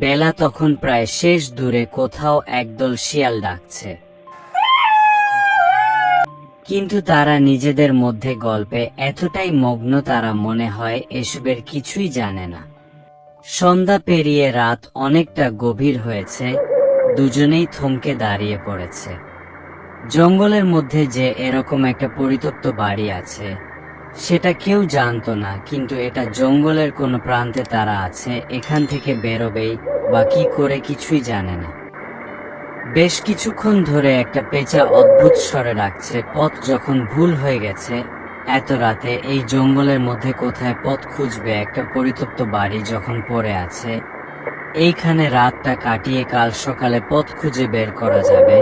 বেলা তখন প্রায় শেষ দূরে কোথাও একদল শিয়াল ডাকছে। কিন্তু তারা নিজেদের মধ্যে গল্পে এতটাই মগ্ন তারা মনে হয় এসবের কিছুই জানে না। সন্ধ্যা পেরিয়ে রাত অনেকটা গভীর হয়েছে, দুজনেই থমকে দাঁড়িয়ে পড়েছে। জঙ্গলের মধ্যে যে এরকম একটা পরিত্যক্ত বাড়ি আছে সেটা কেউ জানতো না, কিন্তু এটা জঙ্গলের কোনো প্রান্তে তারা আছে, এখান থেকে বেরোবেই বা কি করে কিছুই জানে না। বেশ কিছুক্ষণ ধরে একটা পেঁচা অদ্ভুত স্বরে ডাকছে, পথ যখন ভুল হয়ে গেছে, এত রাতে এই জঙ্গলের মধ্যে কোথায় পথ খুঁজবে, একটা পরিতপ্ত বাড়ি যখন পড়ে আছে, এইখানে রাতটা কাটিয়ে কাল সকালে পথ খুঁজে বের করা যাবে।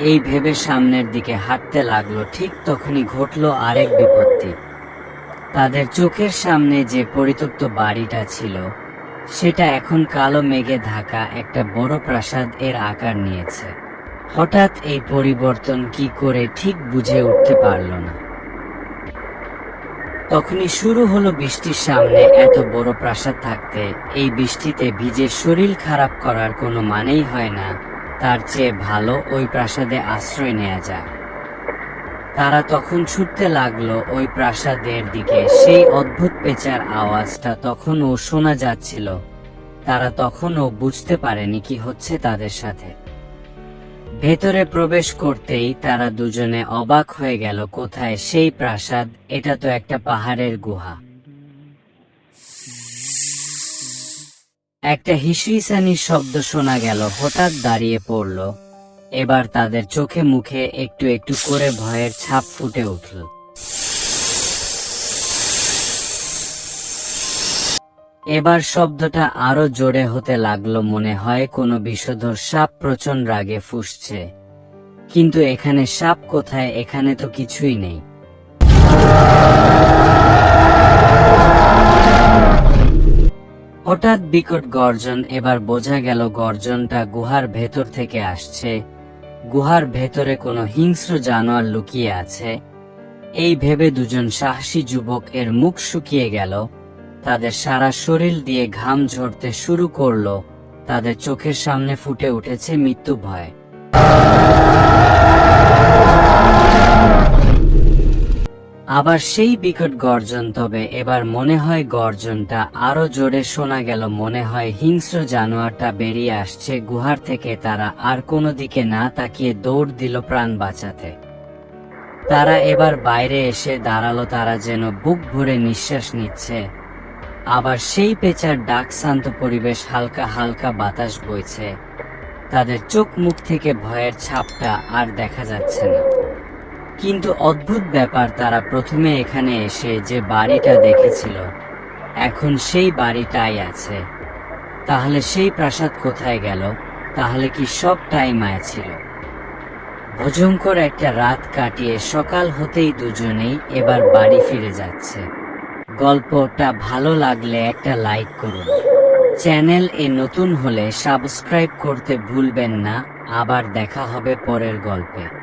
এই ভেবে সামনের দিকে হাঁটতে লাগল, ঠিক তখনই ঘটলো আরেক বিপত্তি। তাদের চোখের সামনে যে পরিত্যক্ত বাড়িটা ছিল, সেটা এখন কালো মেঘে ঢাকা একটা বড় প্রাসাদ এর আকার নিয়েছে। হঠাৎ এই পরিবর্তন কি করে ঠিক বুঝে উঠতে পারল না। তখনই শুরু হলো বৃষ্টির সামনে এত বড় প্রাসাদ থাকতে। এই বৃষ্টিতে ভিজে শরীর খারাপ করার কোনো মানেই হয় না। তার চেয়ে ভালো ওই প্রাসাদে আশ্রয় নেওয়া যায় তারা তখন ছুটতে লাগল ওই প্রাসাদের দিকে। সেই অদ্ভুত পেঁচার আওয়াজটা তখনও শোনা যাচ্ছিল। তারা তখনও বুঝতে পারেনি কি হচ্ছে তাদের সাথে। ভেতরে প্রবেশ করতেই তারা দুজনে অবাক হয়ে গেল, কোথায় সেই প্রাসাদ? এটা তো একটা পাহাড়ের গুহা। একটা হিসিসানির শব্দ শোনা গেল, হঠাৎ দাঁড়িয়ে পড়ল। এবার তাদের চোখে মুখে একটু একটু করে ভয়ের ছাপ ফুটে উঠল। এবার শব্দটা আরও জোরে হতে লাগল মনে হয় কোনো বিষধর সাপ প্রচণ্ড রাগে ফুসছে। কিন্তু এখানে সাপ কোথায়, এখানে তো কিছুই নেই। হঠাৎ বিকট গর্জন, এবার বোঝা গেল গর্জনটা গুহার ভেতর থেকে আসছে। গুহার ভেতরে কোনো হিংস্র জানোয়ার লুকিয়ে আছে। এই ভেবে দুজন সাহসী যুবক এর মুখ শুকিয়ে গেল। তাদের সারা শরীর দিয়ে ঘাম ঝরতে শুরু করল। তাদের চোখের সামনে ফুটে উঠেছে মৃত্যু ভয়। আবার সেই বিকট গর্জন, তবে এবার মনে হয় গর্জনটা আরও জোরে শোনা গেল। মনে হয় হিংস্র জানোয়ারটা বেরিয়ে আসছে গুহার থেকে, তারা আর কোনো দিকে না তাকিয়ে দৌড় দিল প্রাণ বাঁচাতে। তারা এবার বাইরে এসে দাঁড়াল, তারা যেন বুক ভরে নিঃশ্বাস নিচ্ছে। আবার সেই পেঁচার ডাক শান্ত পরিবেশ, হালকা হালকা বাতাস বইছে। তাদের চোখ মুখ থেকে ভয়ের ছাপটা আর দেখা যাচ্ছে না। কিন্তু অদ্ভুত ব্যাপার, তারা প্রথমে এখানে এসে যে বাড়িটা দেখেছিল, এখন সেই বাড়িটাই আছে। তাহলে সেই প্রাসাদ কোথায় গেল? তাহলে কি সব টাইম ছিল? ভজঙ্কর একটা রাত কাটিয়ে সকাল হতেই দুজনেই এবার বাড়ি ফিরে যাচ্ছে। গল্পটা ভালো লাগলে একটা লাইক করুন। চ্যানেল এ নতুন হলে সাবস্ক্রাইব করতে ভুলবেন না। আবার দেখা হবে পরের গল্পে।